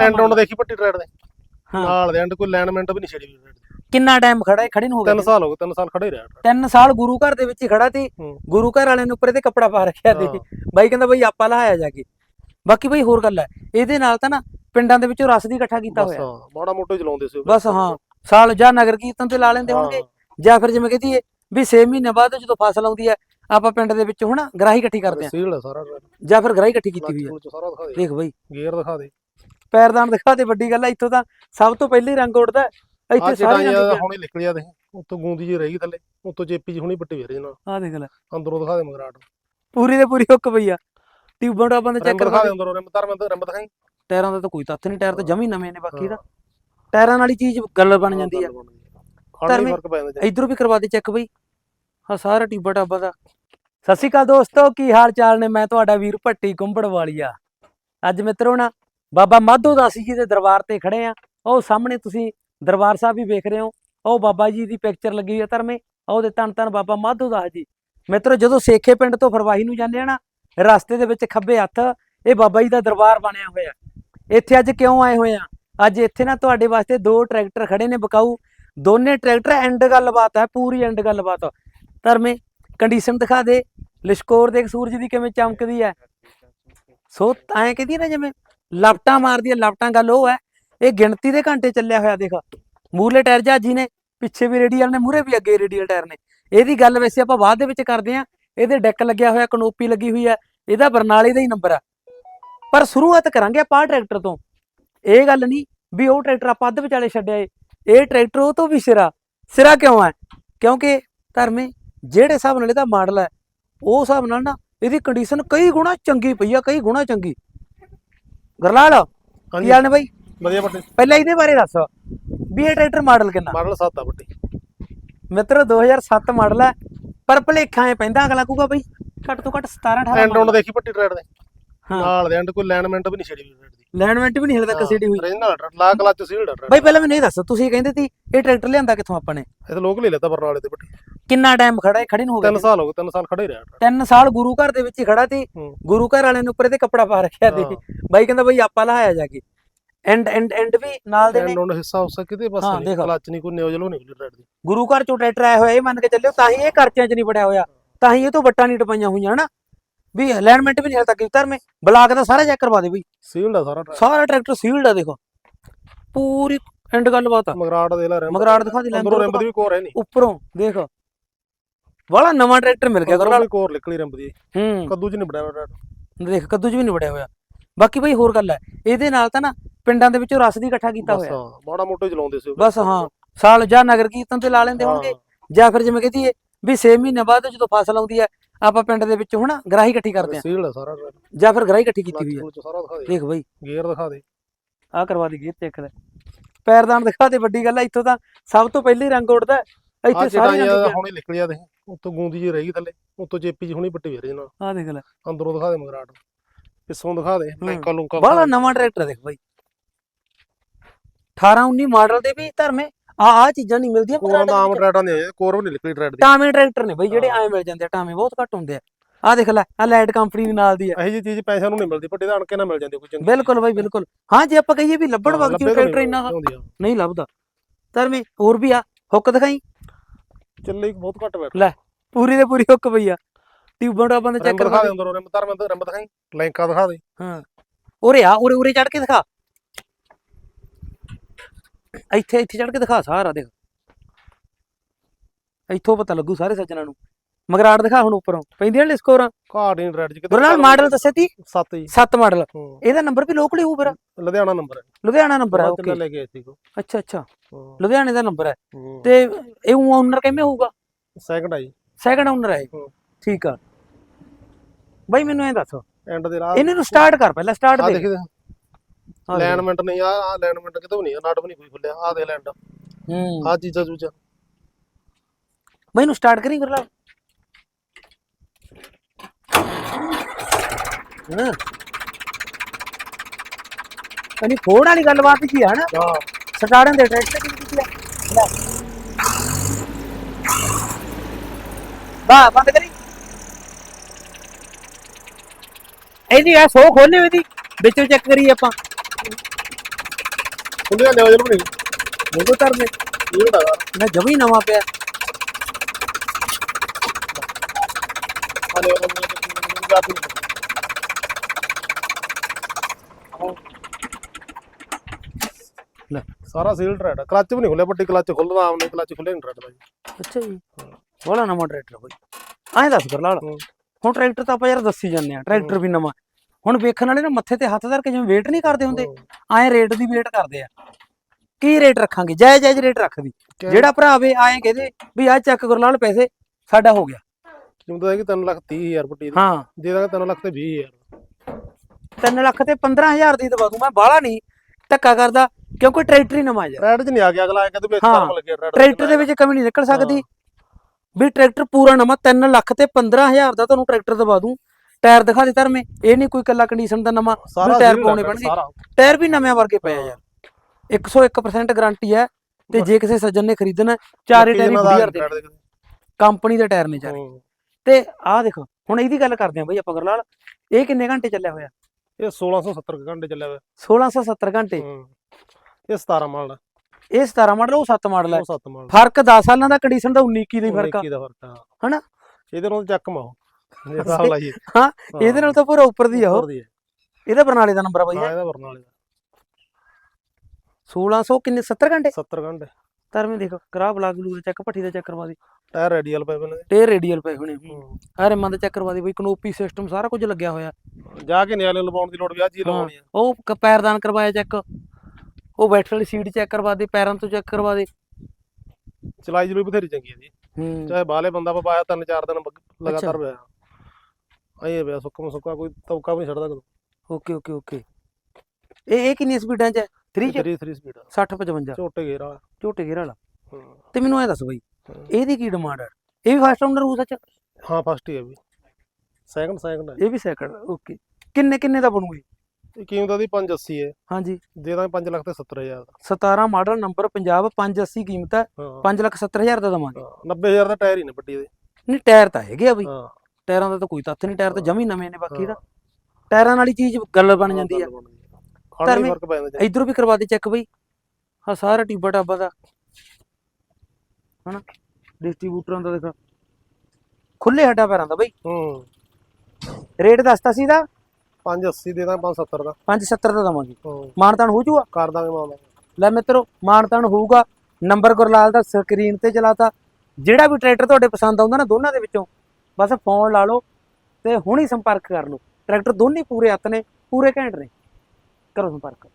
And ਹੁਣ ਦੇਖੀ ਪੱਟੀ trend ਦੇ। ਹਾਂ। ਨਾਲ ਦੇ ਐਂਡ ਕੋਈ ਲਾਈਨਮੈਂਟ ਵੀ ਨਹੀਂ ਛੜੀ ਟਰੈਡ ਦੀ। ਕਿੰਨਾ ਟਾਈਮ ਖੜਾ ਹੈ ਖੜੇ ਨੂੰ ਹੋ ਗਿਆ 3 ਸਾਲ ਹੋ ਗਏ 3 ਸਾਲ ਖੜੇ ਹੀ ਰਿਹਾ ਟਰੈਡ ਤਿੰਨ ਸਾਲ ਗੁਰੂ ਘਰ ਦੇ ਵਿੱਚ ਹੀ ਖੜਾ ਸੀ। ਹੂੰ। ਗੁਰੂ ਘਰ ਵਾਲਿਆਂ ਨੇ ਉੱਪਰ ਇਹਦੇ ਕੱਪੜਾ ਪਾ ਰੱਖਿਆ ਹਾਂ। ਬਾਈ ਕਹਿੰਦਾ ਬਾਈ ਆਪਾਂ ਲਹਾਇਆ ਜਾ ਕੇ। ਬਾਕੀ ਬਾਈ ਹੋਰ ਗੱਲ ਹੈ ਇਹਦੇ ਨਾਲ ਤਾਂ ਨਾ ਪਿੰਡਾਂ ਦੇ ਵਿੱਚੋਂ ਰਸ ਦੀ ਇਕੱਠਾ ਕੀਤਾ ਬਸ ਹੋਇਆ। ਹਾਂ, ਮਾੜਾ ਮੋਟਾ ਹੀ ਚਲਾਉਂਦੇ ਸੀ। ਬਸ ਹਾਂ ਸਾਲ ਜਾਂ ਨਗਰ ਕੀਰਤਨ ਤੇ ਲਾ ਲੈਂਦੇ ਹੋਣਗੇ ਹਾਂ, ਜਾਂ ਫਿਰ ਜਿਵੇਂ ਕਹਦੀਏ ਵੀ 6 ਮਹੀਨੇ ਬਾਅਦ ਜਦੋਂ ਫਸਲ ਆਉਂਦੀ ਹੈ ਆਪਾਂ ਪਿੰਡ ਦੇ ਵਿੱਚ ਹੁਣ ਗਰਾਹੀ ਇਕੱਠੀ ਕਰਦੇ ਆ ਹੈ ਜਾਂ ਫਿਰ ਗਰਾਹੀ ਇਕੱਠੀ ਕੀਤੀ ਹੋਈ ਹੈ। ਦੇਖ ਬਾਈ। ਗੇਅਰ ਦਿਖਾ ਦੇ। ਪੈਰਦਾਨ ਦਿਖਾ ਦੇ ਵੱਡੀ ਗੱਲ ਹੈ ਇੱਥੋਂ ਤਾਂ ਸਭ ਤੋਂ ਪਹਿਲੀ ਰੰਗ ਉੱਡਦਾ। ਆ ਇੱਥੇ ਜਿਹੜਾ ਸਾਰੇ ਰੰਗ ਹੁਣੇ ਨਿਕਲ ਜਾ ਦੇ ਉੱਤੋਂ ਗੂੰਦੀ ਜੀ ਰਹੀ ਥੱਲੇ ਉੱਤੋਂ ਚੇਪੀ ਜੀ ਹੁਣੀ ਪੱਟੀ ਵੇਰੇ ਨਾਲ। ਆ ਦੇਖ ਲੈ। ਅੰਦਰੋਂ ਦਿਖਾ ਦੇ ਮਗਰਾਟ ਪੂਰੀ ਦੇ ਪੂਰੀ ਹੁੱਕ ਪਈ ਆ। ਟਿਊਬਾਂ ਦੇ ਚੈੱਕ ਰਿੰਬ ਦਿਖਾ ਕਰਵਾ ਦੇ ਅੰਦਰੋਂ ਰਿੰਬ ਧਰਮ ਰਿੰਬ ਦਿਖਾਈ। ਟਾਇਰਾਂ ਦਾ ਤਾਂ ਕੋਈ ਤੱਥ ਨਹੀਂ ਟਾਇਰ ਤਾਂ ਜਮੀ ਨਵੇਂ ਨੇ ਬਾਕੀ ਦਾ। ਟਾਇਰਾਂ ਵਾਲੀ ਚੀਜ਼ ਗੱਲ ਬਣ ਜਾਂਦੀ ਆ। ਧਰਮੀ- ਜਾਂਦਾ ਇਧਰੋਂ ਵੀ ਕਰਵਾ ਦੇ ਚੈੱਕ ਬਈ। ਹਾਂ ਸਾਰਾ ਟਿਊਬਾ ਟਾਬਾ ਦਾ। ਸਤਿ ਸ਼੍ਰੀ ਅਕਾਲ ਦੋਸਤੋ ਕੀ ਹਾਲ ਚਾਲ ਨੇ? ਮੈਂ ਤੁਹਾਡਾ ਵੀਰ ਭੱਟੀ ਕੁੰਬੜ ਵਾਲੀਆ ਅੱਜ ਮਿੱਤਰੋ ਨਾ ਬਾਬਾ ਮਾਧੋ ਦਾਸ ਜੀ ਦੇ ਦਰਬਾਰ ਤੇ ਖੜੇ ਆ। ਉਹ ਸਾਹਮਣੇ ਤੁਸੀਂ ਦਰਬਾਰ ਸਾਹਿਬ ਵੀ ਵੇਖ ਰਹੇ ਹੋ। ਉਹ ਬਾਬਾ ਜੀ ਦੀ ਪਿਕਚਰ ਲੱਗੀ ਹੋਈ ਹੈ ਧਰਮੇ। ਉਹਦੇ ਤਨ ਤਨ ਬਾਬਾ ਮਾਧੋ ਦਾਸ ਜੀ। ਮਿੱਤਰੋ, ਜਦੋਂ ਸੇਖੇ ਪਿੰਡ ਤੋਂ ਫਰਵਾਹੀ ਨੂੰ ਜਾਂਦੇ ਆ ਨਾ, ਰਸਤੇ ਦੇ ਵਿੱਚ ਖੱਬੇ ਹੱਥ ਇਹ ਬਾਬਾ ਜੀ ਦਾ ਦਰਬਾਰ ਬਣਿਆ ਹੋਇਆ ਇੱਥੇ ਅੱਜ ਕਿਉਂ ਆਏ ਹੋਏ ਆ? ਅੱਜ ਇੱਥੇ ਨਾ ਤੁਹਾਡੇ ਵਾਸਤੇ ਦੋ ਟਰੈਕਟਰ ਖੜੇ ਨੇ ਬਕਾਊ। ਦੋਨੇ ਟਰੈਕਟਰ ਐਂਡ ਗੱਲਬਾਤ ਹੈ ਪੂਰੀ ਐਂਡ ਗੱਲਬਾਤ ਧਰਮੇ ਕੰਡੀਸ਼ਨ ਦਿਖਾ ਦੇ। ਲਿਸ਼ਕੋਰ ਦੇਖ ਸੂਰਜ ਦੀ ਕਿਵੇਂ ਚਮਕਦੀ ਹੈ? ਸੋ ਐਂ ਕਹਿੰਦੀ ਨਾ ਜਿਵੇਂ ਲਪਟਾਂ ਮਾਰਦੀ ਹੈ ਲਪਟਾਂ ਗੱਲ ਉਹ ਹੈ, ਇਹ ਗਿਣਤੀ ਦੇ ਘੰਟੇ ਚੱਲਿਆ ਹੋਇਆ ਦੇਖ। ਮੂਰਲੇ ਟਾਇਰ ਜਹਾਜੀ ਨੇ, ਪਿੱਛੇ ਵੀ ਰੇਡੀਅਲ ਨੇ ਮੂਰੇ ਵੀ ਅੱਗੇ ਰੇਡੀਅਲ ਟਾਇਰ ਨੇ। ਇਹਦੀ ਗੱਲ ਵੈਸੇ ਆਪਾਂ ਬਾਅਦ ਦੇ ਵਿੱਚ ਕਰਦੇ ਆਂ ਇਹਦੇ ਡੈਕ ਲੱਗਿਆ ਹੋਇਆ, ਕਨੋਪੀ ਲੱਗੀ ਹੋਈ ਹੈ, ਇਹਦਾ ਬਰਨਾਲੇ ਦਾ ਹੀ ਨੰਬਰ ਆ। ਪਰ ਸ਼ੁਰੂਆਤ ਕਰਾਂਗੇ ਆਪਾਂ ਆਹ ਟਰੈਕਟਰ ਤੋਂ। ਇਹ ਗੱਲ ਨਹੀਂ ਵੀ ਉਹ ਟਰੈਕਟਰ ਆਪਾਂ ਅੱਧ ਵਿਚਾਲੇ ਛੱਡਿਆ ਏ। ਇਹ ਟਰੈਕਟਰ ਉਹ ਤੋਂ ਵੀ ਸਿਰਾ। ਸਿਰਾ ਕਿਉਂ ਹੈ? ਕਿਉਂਕਿ ਧਰਮੇ, ਜਿਹੜੇ ਹਿਸਾਬ ਨਾਲ ਇਹਦਾ ਮਾਡਲ ਹੈ, ਉਹ ਹਿਸਾਬ ਨਾਲ ਨਾ ਇਹਦੀ ਕੰਡੀਸ਼ਨ ਕਈ ਗੁਣਾ ਚੰਗੀ ਪਈ ਆ, ਕਈ ਗੁਣਾ ਚੰਗੀ। ਗਰਲਾਲ ਕੀ ਹਾਲ ਨੇ ਬਾਈ? ਵਧੀਆ ਪੱਟੀ ਪਹਿਲਾਂ ਇਹਦੇ ਬਾਰੇ ਦੱਸ ਵੀ ਇਹ ਟਰੈਕਟਰ ਮਾਡਲ ਕਿੰਨਾ? ਮਾਡਲ 7 ਆ ਪੱਟੀ ਮਿੱਤਰੋ 2007 ਮਾਡਲ ਹੈ ਪਰ ਭਲੇਖਾਂ ਐ ਪੈਂਦਾ ਅਗਲਾ ਕਹੂਗਾ ਬਈ। ਘੱਟ ਤੋਂ ਘੱਟ 17 18 ਐਂਡ ਹੁਣ ਦੇਖੀ ਪੱਟੀ ਟਰੈਡ ਦੇ। ਹਾਂ। ਨਾਲ ਦੇ ਐਂਡ ਕੋਈ ਲਾਈਨਮੈਂਟ ਵੀ ਨਹੀਂ ਛੜੀ ਟਰੈਡ ਲੈਂਡਮੈਂਟ ਵੀ ਨਹੀਂ ਹਲੇ ਤੱਕ ਸੀਡੀ ਹੋਈ। ਰੀਜਨਲ ਲਾ ਕਲਚ ਸੀਲਡ ਬਾਈ ਪਹਿਲਾਂ ਮੈਨੂੰ ਇਹ ਦੱਸ ਤੁਸੀਂ ਕਹਿੰਦੇ ਸੀ ਇਹ ਟਰੈਕਟਰ ਲਿਆਂਦਾ ਕਿੱਥੋਂ ਆਪਾਂ ਨੇ? ਇਹ ਤਾਂ ਲੋਕ ਲੈ ਲੈਤਾ ਬਰਨਾਲੇ ਤੇ ਪੱਟੀ। ਕਿੰਨਾ ਟਾਈਮ ਖੜਾ ਹੈ ਖੜੇ ਨੂੰ ਹੋ ਗਿਆ 3 ਸਾਲ ਹੋ ਗਏ 3 ਸਾਲ ਖੜੇ ਹੀ ਰਿਹਾ ਤਿੰਨ ਸਾਲ ਗੁਰੂ ਘਰ ਦੇ ਵਿੱਚ ਹੀ ਖੜਾ ਸੀ। ਗੁਰੂ ਘਰ ਵਾਲਿਆਂ ਨੇ ਉੱਪਰ ਇਹਦੇ ਕੱਪੜਾ ਪਾ ਰੱਖਿਆ ਸੀ। ਬਾਈ ਕਹਿੰਦਾ ਬਾਈ ਆਪਾਂ ਲਹਾਇਆ ਜਾ ਕੇ। ਐਂਡ ਐਂਡ ਐਂਡ ਵੀ ਨਾਲ ਦੇ ਨੇ। ਹੁਣ ਹਿੱਸਾ ਉਸਾ ਕਿਤੇ ਬਸ ਹਾਂ, ਨਹੀਂ। ਦੇਖੋ। ਕਲਚ ਨਹੀਂ ਕੋਈ ਨਿਊਜ਼ਲ ਨਹੀਂ ਟਰੈਡ ਦੀ। ਗੁਰੂ ਘਰ ਚੋਂ ਟਰੈਕਟਰ ਆਇਆ ਹੋਇਆ ਇਹ ਮੰਨ ਕੇ ਚੱਲਿਓ ਤਾਂ ਹੀ ਇਹ ਖਰਚਿਆਂ 'ਚ ਨਹੀਂ ਵੜਿਆ ਹੋਇਆ। ਤਾਂ ਹੀ ਇਹ ਤੋਂ ਵੱਟਾਂ ਨਹੀਂ ਟਪਾਈਆਂ ਹੋਈਆਂ ਹਨਾ? ਵੀ ਅਲਾਈਨਮੈਂਟ ਵੀ ਨਹੀਂ ਹਲ ਤੱਕ ਕੀਤਾ ਮੈਂ ਬਲਾਕ ਦਾ ਸਾਰਾ ਚੈੱਕ ਕਰਵਾ ਦੇ ਬਈ। ਸੀਲਡ ਆ ਸਾਰਾ ਸਾਰਾ ਟਰੈਕਟਰ ਸੀਲਡ ਆ ਦੇਖੋ। ਪੂਰੀ ਐਂਡ ਗੱਲਬਾਤ ਆ। ਮਗਰਾਟ ਦੇ ਲਾ ਰਿੰਬ ਮਗਰਾਟ ਦਿਖਾ ਦੇ ਅੰਦਰੋਂ ਰਿੰਬ ਦੀ ਵੀ ਕੋਰ ਹੈ ਨਹੀਂ ਉੱਪਰੋਂ ਦੇਖ। ਵਾਲਾ ਨਵਾਂ ਟਰੈਕਟਰ ਮਿਲ ਗਿਆ ਅੰਦਰੋਂ ਕਰਨਾਲ ਵੀ ਕੋਰ ਨਿਕਲੀ ਰਿੰਬ ਦੀ। ਹੂੰ। ਕੱਦੂ ਚ ਨਹੀਂ ਬੜਿਆ ਟਰੈਡ ਦੇਖ ਕੱਦੂ 'ਚ ਵੀ ਨਹੀਂ ਵੜਿਆ ਹੋਇਆ। ਬਾਕੀ ਬਈ ਹੋਰ ਗੱਲ ਹੈ ਇਹਦੇ ਨਾਲ ਤਾਂ ਨਾ ਪਿੰਡਾਂ ਦੇ ਵਿੱਚੋਂ ਰਸ ਦੀ ਇਕੱਠਾ ਕੀਤਾ ਬਸ ਹੋਇਆ। ਹਾਂ ਮਾੜਾ ਮੋਟਾ ਚਲਾਉਂਦੇ ਸੀ। ਬਸ ਹਾਂ ਸਾਲ ਜਾਂ ਨਗਰ ਕੀਰਤਨ ਤੇ ਲਾ ਲੈਂਦੇ ਹੋਣਗੇ। ਜਾਂ ਫਿਰ ਜਿਵੇਂ ਕਹਦੀਏ ਵੀ 6 ਮਹੀਨੇ ਬਾਅਦ ਜਦੋਂ ਫਸਲ ਆਉਂਦੀ ਹੈ ਆਪਾਂ ਪਿੰਡ ਦੇ ਵਿੱਚ ਹੁਣ ਗਰਾਹੀ ਇਕੱਠੀ ਕਰਦੇ ਆ। ਸੀਲਡ ਆ ਸਾਰਾ ਜਾਂ ਫਿਰ ਗਰਾਹੀ ਇਕੱਠੀ ਕੀਤੀ ਹੋਈ ਹੈ ਲੱਚ ਸਾਰਾ ਦਿਖਾ ਦੇ। ਦੇਖ ਬਈ। ਗੇਅਰ ਦਿਖਾ ਦੇ। ਆਹ ਕਰਵਾ ਦੀ ਗੇਅਰ ਚੈੱਕ ਲੈ ਪੈਰਦਾਨ ਦਿਖਾ ਦੇ ਵੱਡੀ ਗੱਲ ਹੈ ਇੱਥੋਂ ਤਾਂ ਸਭ ਤੋਂ ਪਹਿਲੀ ਰੰਗ ਉੱਡਦਾ ਹੈ। ਆ ਇੱਥੇ ਸਾਰੇ ਰੰਗ ਹੁਣੇ ਨਿਕਲ ਜਾ ਦੇ ਉੱਤੋਂ ਗੂੰਦੀ ਜੀ ਰਹੀ ਥੱਲੇ ਉੱਤੋਂ ਚੇਪੀ ਜੀ ਹੁਣੀ ਪੱਟੀ ਵੇਰੇ ਨਾਲ। ਆਹ ਦੇਖ ਲੈ। ਅੰਦਰੋਂ ਦਿਖਾ ਦੇ ਮਗਰਾਟ ਪਿੱਛੋਂ ਦਿਖਾ ਦੇ ਹੂੰ। ਲੈਂਕਾ ਲੁੰਕਾ ਬਾਹਲਾ ਨਵਾਂ ਟਰੈਕਟਰ ਦੇਖ ਬਈ। 18 19 ਮਾਡਲ ਦੇ ਵੀ ਧਰਮੇ। ਆ ਆ ਚੀਜ਼ਾਂ ਨਹੀਂ ਮਿਲਦੀਆਂ ਕੋਰਾਂ ਦਾ ਆਮ ਟਰੈਡਾਂ ਦੇ ਕੋਰ ਵੀ ਨਹੀਂ ਨਿਕਲੀ ਟਰੈਡ ਦੀ। ਟਾਵੇਂ ਟਰੈਕਟਰ ਨੇ ਬਈ ਜਿਹੜੇ। ਐ ਮਿਲ ਜਾਂਦੇ ਆ ਟਾਵੇਂ ਬਹੁਤ ਘੱਟ ਹੁੰਦੇ ਆ। ਆ ਦੇਖ ਲੈ ਆ ਲਾਈਟ ਕੰਪਨੀ ਦੇ ਨਾਲ ਦੀ ਆ। ਇਹੋ ਜੀ ਚੀਜ਼ ਪੈਸਿਆਂ ਨੂੰ ਨਹੀਂ ਮਿਲਦੀ ਪੱਟੀ ਦਾ ਅਣਕੇ ਨਾਲ ਮਿਲ ਜਾਂਦੀ ਕੋਈ ਚੰਗੀ ਬਿਲਕੁਲ ਬਈ ਬਿਲਕੁਲ। ਹਾਂ ਜੇ ਆਪਾਂ ਕਹੀਏ ਵੀ ਲੱਭਣ ਵਕਤ ਟਰੈਕਟਰ ਇੰਨਾ। ਨਹੀਂ। ਲੱਭਦਾ। ਧਰਮੇ ਹੋਰ ਵੀ ਆ ਹੁੱਕ ਦਿਖਾਈ? ਚੱਲੇ ਬਹੁਤ ਘੱਟ ਬੈਠ। ਲੈ ਪੂਰੀ ਦੇ ਪੂਰੀ ਹੁੱਕ ਪਈ ਆ। ਟਿਊਬਾਂ ਦੇ ਚੈੱਕ ਰਿੰਬ ਦਿਖਾ ਕਰਵਾ ਦੇ ਅੰਦਰੋਂ ਰਿੰਬ ਧਰਮ ਰਿੰਬ ਦਿਖਾਈ। ਲੈਂਕਾ ਦਿਖਾ ਦੇ। ਹਾਂ। ਉਰੇ ਆ ਉਰੇ ਉਰੇ ਚੜ ਕੇ ਦਿਖਾ। ਇੱਥੇ ਇੱਥੇ ਚੜ ਕੇ ਦਿਖਾ ਸਾਰਾ ਦੇਖ। ਇੱਥੋਂ ਪਤਾ ਲੱਗੂ ਸਾਰੇ ਸੱਜਣਾ ਨੂੰ। ਮਗਰਾੜ ਦਿਖਾ ਹੁਣ ਉੱਪਰੋਂ। ਪੈਂਦੀਆਂ ਨੇ ਸਕੋਰਾਂ ਘਾਟ ਨਹੀਂ ਟਰੈਡ ਚ ਕਿਤੇ ਗੁਰਨਾਲ ਮਾਡਲ ਦੱਸਿਆ ਤੀ? 7 ਜੀ। 7 ਮਾਡਲ ਹੂੰ। ਇਹਦਾ ਨੰਬਰ ਵੀ ਲੋਕਲ ਹੀ ਹੋਊ ਫਿਰ। ਲੁਧਿਆਣਾ ਨੰਬਰ ਹੈ। ਲੁਧਿਆਣਾ ਨੰਬਰ ਹੈ ਓਕੇ ਲੈ ਕੇ ਆਏ ਸੀ ਕੋ। ਅੱਛਾ ਅੱਛਾ। ਲੁਧਿਆਣੇ ਦਾ ਨੰਬਰ ਹੈ। ਹੂੰ। ਤੇ ਇਹ ਓਨਰ ਕਿਵੇਂ ਹੋਊਗਾ? ਸੈਕੰਡ ਆਈ ਸੈਕੰਡ ਓਨਰ ਹੈ। ਹੂੰ। ਠੀਕ ਆ। ਬਾਈ ਮੈਨੂੰ ਇਹ ਦੱਸ। ਐਂਡ ਦੇ ਰਾਹ ਇਹਨਾਂ ਸਟਾਰਟ ਕਰ ਪਹਿਲਾਂ ਸਟਾਰਟ ਆ ਦੇ ਲੈਂਡਮੈਂਟ ਨਹੀਂ ਆ ਲੈਂਡਮੈਂਟ ਕਿਤੇ ਵੀ ਨਹੀਂ ਆ ਨਟ ਵੀ ਨਹੀਂ ਕੋਈ ਖੁੱਲਿਆ ਆ ਦੇ ਲੈਂਡ ਹੂੰ। ਆ ਚੀਜ਼ਾਂ ਚੂਜ਼ਾਂ। ਮੈਨੂੰ ਸਟਾਰਟ ਕਰੀ ਗੁਰਲਾ ਹਾਂ। ਅਨੀ ਫੋੜ ਵਾਲੀ ਗੱਲਬਾਤ ਕੀ ਹੈ ਨਾ ਹਾਂ। ਸਟਾਰਟਨ ਦੇ ਟਰੈਕਟਰ ਕੀ ਕੀਤੀ ਆ? ਲੈ। ਬਾ ਬੰਦ ਕਰੀ। ਇਹਦੀ ਆ ਸੋ ਖੋਲਨੇ ਇਹਦੀ ਵਿੱਚੋਂ ਚੈੱਕ ਕਰੀ ਆਪਾਂ। ਖੁੱਲਿਆ ਲੈ ਜਲ ਬਣੀ। ਮੋਗੋ ਤਰ ਦੇ? ਇਹ ਦਾ ਮੈਂ ਜਮੀ ਨਵਾਂ ਪਿਆ। ਆਲੇ ਵਾਲੇ ਨੂੰ ਜਾਤੀ ਲੈ। ਸਾਰਾ ਸੀਲ ਟਰੈਡ ਕਲੱਚ ਵੀ ਨਹੀਂ ਖੁੱਲਿਆ ਵੱਡੀ ਕਲੱਚ ਖੁੱਲਦਾ ਆਮ ਨੇ ਕਲੱਚ ਖੁੱਲੇ ਨਹੀਂ ਟਰੈਡ ਜੀ ਅੱਛਾ ਜੀ। ਬੋਲਾ ਨਵਾਂ ਟਰੈਕਟਰ ਬਈ। ਐਂ ਦੱਸ ਕਰ ਲਾਲ। ਹੁਣ ਟਰੈਕਟਰ ਤਾਂ ਆਪਾਂ ਯਾਰ ਦੱਸੀ ਜਾਂਦੇ ਆ ਟਰੈਕਟਰ ਵੀ ਨਵਾਂ। ਹੁਣ ਵੇਖਣ ਵਾਲੇ ਨਾ ਮੱਥੇ ਤੇ ਹੱਥ ਧਰ ਕੇ ਜਿਵੇਂ ਵੇਟ ਨਹੀਂ ਕਰਦੇ ਹੁੰਦੇ ਐਂ ਰੇਟ ਦੀ ਵੇਟ ਕਰਦੇ ਆ। ਕੀ ਰੇਟ ਰੱਖਾਂਗੇ? ਜਾਇਜ਼ ਜਾਇਜ਼ ਰੇਟ ਰੱਖਦੀ ਕਿਆ- ਜਿਹੜਾ ਭਰਾ ਵੇ ਐਂ ਕਹਦੇ ਵੀ ਆ ਚੱਕ ਗੁਰਲਾਲ ਪੈਸੇ ਸਾਡਾ ਹੋ ਗਿਆ। ਕਿਉਂਦਾ ਹੈ ਕਿ 3 ਲੱਖ 30 ਹਜ਼ਾਰ ਵੱਡੀ ਹਾਂ। ਦੇ ਦਾਂਗਾ 3 ਲੱਖ ਤੇ 20 ਹਜ਼ਾਰ। 3 ਲੱਖ ਤੇ 15000 ਦੀ ਦਵਾ ਦੂੰ ਮੈਂ ਬਾਹਲਾ ਨਹੀਂ। ਧੱਕਾ ਕਰਦਾ ਕਿਉਂਕਿ ਟਰੈਕਟਰ ਹੀ ਨਵਾਂ ਯਾਰ ਟਰੈਡ 'ਚ ਨਹੀਂ ਆ ਗਿਆ ਅਗਲਾ ਕਹਿੰਦੇ ਵੀ ਹਾਂ। ਇੱਥੇ ਲੱਗਿਆ ਟਰੈਕਟਰ ਦੇ ਵਿੱਚ ਕਮੀ ਨਹੀਂ ਨਿਕਲ ਸਕਦੀ। ਵੀ ਟਰੈਕਟਰ ਪੂਰਾ ਨਵਾਂ 3 ਲੱਖ ਤੇ 15000 ਦਾ ਤੁਹਾਨੂੰ ਟਰੈਕਟਰ ਦਵਾ ਦੂੰ। ਟਾਇਰ ਦਿਖਾ ਦੇ ਧਰਮੇ ਇਹ ਨਹੀਂ ਕੋਈ ਕੱਲਾ ਕੰਡੀਸ਼ਨ ਦਾ ਨਵਾਂ ਸਾਰਾ ਟਾਇਰ ਪਾਉਣੇ ਪੈਣਗੇ। ਟਾਇਰ ਵੀ ਨਵੇਂ ਵਰਗੇ ਪਏ ਆ ਯਾਰ। 101% ਗਾਰੰਟੀ ਹੈ ਤੇ ਜੇ ਕਿਸੇ ਸੱਜਣ ਨੇ ਖਰੀਦਣਾ ਚਾਰੇ ਟਾਇਰ ਵਧੀਆ ਦੇ ਕੰਪਨੀ ਦੇ ਟਾਇਰ ਨੇ ਚਾਰੇ। ਤੇ ਆਹ ਦੇਖੋ ਹੁਣ ਇਹਦੀ ਗੱਲ ਕਰਦੇ ਆਂ ਬਈ ਆਪਾਂ ਗਰਲਾਲ ਇਹ ਕਿੰਨੇ ਘੰਟੇ ਚੱਲਿਆ ਹੋਇਆ? ਇਹ 1670 ਘੰਟੇ ਚੱਲਿਆ ਹੋਇਆ। 1670 ਘੰਟੇ। ਇਹ 17 ਮਾਡਲ ਇਹ 17 ਮਾਡਲ ਉਹ 7 ਮਾਡਲ ਹੈ ਉਹ 7 ਮਾਡਲ ਫ਼ਰਕ 10 ਸਾਲਾਂ ਦਾ ਕੰਡੀਸ਼ਨ ਦਾ 19 ਕੀ ਦਾ ਹੀ ਫ਼ਰਕ ਆ। ਦਾ ਫ਼ਰਕ ਆ। ਹਨਾ? ਇਹਦੇ ਨਾਲ ਚੱਕ ਮਾਓ। ਇਹ ਹਿਸਾਬ ਲਾਈਏ ਹਾਂ, ਇਹਦੇ ਨਾਲ ਤਾਂ ਪੂਰਾ ਉੱਪਰ ਦੀ ਆ ਉਹ। ਉੱਪਰ ਦੀ ਹੈ। ਇਹਦਾ ਬਰਨਾਲੇ ਦਾ ਨੰਬਰ ਆ ਬਈ ਹਾਂ ਇਹਦਾ ਬਰਨਾਲੇ ਦਾ। 1600 ਕਿੰਨੇ 70 ਘੰਟੇ? 70 ਘੰਟੇ। ਤਰਵੇਂ ਦੇਖੋ ਕਰਾ ਬਲਾਗ ਬਲੂਗ ਚੈੱਕ ਭੱਠੀ ਦਾ ਚੈੱਕ ਕਰਵਾ ਦੇ। ਟਾਇਰ ਰੈਡੀਅਲ ਪਏ ਬਨੇ ਟੇਰ ਰੇਡੀਅਲ ਪਏ ਹੋਣੇ ਹਰੇ ਮੰਨ ਦਾ ਚੈੱਕ ਕਰਵਾ ਦੇ ਬਈ ਕਨੋਪੀ ਸਿਸਟਮ ਸਾਰਾ ਕੁਝ ਲੱਗਿਆ ਹੋਇਆ। ਜਾ ਕੇ ਨਿਆਲੇ ਲਵਾਉਣ ਦੀ ਲੋੜ ਵੀ ਆ ਹਾਂ। ਲਵਾਉਣੀ ਆ। ਉਹ ਪੈਰਦਾਨ ਕਰਵਾਇਆ ਚੈੱਕ ਉਹ ਬੈਠਣ ਵਾਲੀ ਸੀਟ ਚੈੱਕ ਕਰਵਾ ਦੇ ਪੈਰਾਂ ਤੋਂ ਚੈੱਕ ਕਰਵਾ ਦੇ। ਚਲਾਈ ਜਰੂਰ ਬਥੇਰੀ ਚੰਗੀ ਹੈ ਜੀ। ਚਾਹੇ ਬਾਹਲੇ ਬੰਦਾ ਪਵਾਇਆ ਤਿੰਨ ਚਾਰ ਦਿਨ ਲਗਾਤਾਰ ਪਿਆ। ਆਈ ਪਿਆ ਸੁੱਕਮ ਸੁੱਕਾ ਕੋਈ ਤੌਕਾ ਵੀ ਛੱਡਦਾ ਕਦੋਂ। Okay okay okay. ਇਹ ਇਹ ਕਿੰਨੀ ਸਪੀਡਾਂ ਚ ਹੈ? 3 ਚ? 3 3 ਸਪੀਡ 60 55 ਝੋਟੇ ਵਾਲਾ। ਝੋਟੇ ਗੇਰ ਵਾਲਾ। ਤੇ ਮੈਨੂੰ ਐ ਦੱਸ ਬਈ। ਇਹਦੀ ਕੀ ਡਿਮਾਂਡ ਹੈ ਇਹ ਵੀ ਫਸਟ ਓਨਰ ਹੋ ਸੱਚ ਹਾਂ ਫਸਟ ਹੀ ਹੈ ਵੀ। ਸੈਕੰਡ ਸੈਕੰਡ ਹੈ ਇਹ। ਵੀ ਸੈਕੰਡ ਓਕੇ। ਕਿੰਨੇ ਕਿੰਨੇ ਦਾ ਬਣੂ ਇਹ? ਕੀਮਤ ਦੀ 580 ਹੈ। ਹਾਂਜੀ। ਦੇ ਦਾਂਗੇ 5 ਲੱਖ ਤੇ 70000 ਦਾ। 17 ਮਾਡਲ ਨੰਬਰ ਪੰਜਾਬ 580 ਕੀਮਤ ਹੈ। ਹਾਂ। 5 ਲੱਖ 70 ਹਜ਼ਾਰ ਦਾ ਦਵਾਂਗੇ। ਹਾਂ, 90000 ਦਾ ਟਾਇਰ ਹੀ ਨੇ ਵੱਡੀ ਦੇ। ਨਹੀਂ ਟਾਇਰ ਤਾਂ ਹੈਗੇ ਆ ਬਈ। ਟਾਇਰਾਂ ਦਾ ਤਾਂ ਕੋਈ ਤੱਥ ਨਹੀਂ ਟਾਇਰ ਤਾਂ ਜਮੀ ਨਵੇਂ ਨੇ ਬਾਕੀ ਦਾ। ਟਾਇਰਾਂ ਵਾਲੀ ਚੀਜ਼ ਗੱਲ ਬਣ ਜਾਂਦੀ ਆ। ਫ਼ਰਕ ਪੈ ਜਾਂਦਾ ਇਧਰੋਂ ਵੀ ਕਰਵਾ ਦੇ ਚੈੱਕ ਬਈ। ਹਾਂ ਸਾਰਾ ਟੀਬਾ ਟਾਬਾ ਦਾ। ਹਨਾ? ਡਿਸਟ੍ਰੀਬਿਊਟਰਾਂ ਦਾ ਦੇਖ। ਖੁੱਲੇ ਹੱਡਾ ਪੈਰਾਂ ਦਾ ਬਈ। ਹੂੰ। ਰੇਟ ਦੱਸਤਾ ਸੀ ਦਾ 580 ਦੇ ਦਾਂਗੇ 570 ਦਾ। 570 ਦਾ ਦਵਾਂਗੇ। ਮਾਨਤਾਨ ਹੋ ਜੂਗਾ? ਕਰ ਦਾਂਗੇ ਮਾਮਾ ਲੈ ਮਿੱਤਰੋ ਮਾਨਤਾਨ ਹੋਊਗਾ। ਨੰਬਰ ਗੁਰਲਾਲ ਦਾ ਸਕਰੀਨ ਤੇ ਚਲਾਤਾ। ਜਿਹੜਾ ਵੀ ਟਰੈਕਟਰ ਤੁਹਾਡੇ ਪਸੰਦ ਆਉਂਦਾ ਨਾ ਦੋਨਾਂ ਦੇ ਵਿੱਚੋਂ ਬਸ ਫੋਨ ਲਾ ਲਓ ਤੇ ਹੁਣੇ ਸੰਪਰਕ ਕਰ ਲਓ। ਟਰੈਕਟਰ ਦੋਨੇ ਪੂਰੇ ਹੱਥ ਨੇ, ਪੂਰੇ ਘੈਂਟ ਨੇ। ਕਰੋ ਸੰਪਰਕ।